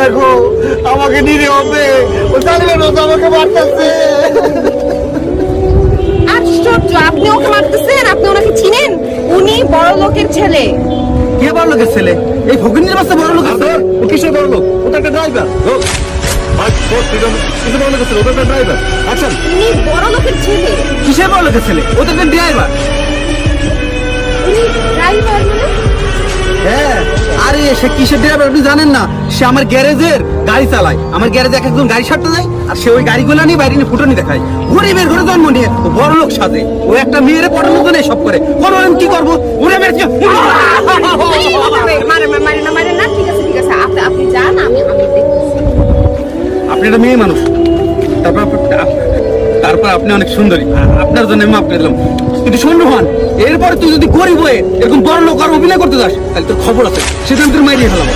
দেখো আমাকে নিরে হবে। ও জানবে না তো আমাকে মারতেছে। আশ্চর্য আপনি ওকে মারতেছেন? আপনি ওনাকে চিনেন? উনি বড় লোকের ছেলে। কে বড় লোকের ছেলে? এই ফকিনের বাচ্চা বড় লোকের ছেলে? ও কিসের বড় লোক? ও তো একটা ড্রাইভার ও ও কিসের বড় লোকের ছেলে? ও তো একটা ড্রাইভার সে কিসের ড্রাইভার আপনি জানেন না? সে আমার গ্যারেজের গাড়ি চালায়। আমার গ্যারেজে এক একজন গাড়ি সারতে যায় আর সে ওই গাড়িগুলো নিয়ে বাইরে নিয়ে ফুটনি দেখায়। গরিবের ঘরে জন্ম নিয়ে ও বড় লোক সাজে। ও একটা মেয়েরে পটানোর জন্য সব করে। কোনো আমি কি করব? মেরেছে আপনি একটা মেয়ে মানুষ। তারপর তারপর আপনি অনেক সুন্দরী। আপনার জন্য আমি মাফ করে দিলাম। কিন্তু শূন্য হন। এরপরে তুই যদি গরিব হয়ে এরকম বড় লোক আর অভিনয় করতে যাস, তাহলে তোর খবর আছে। আমি তোর মাইরিয়ে ফেলাম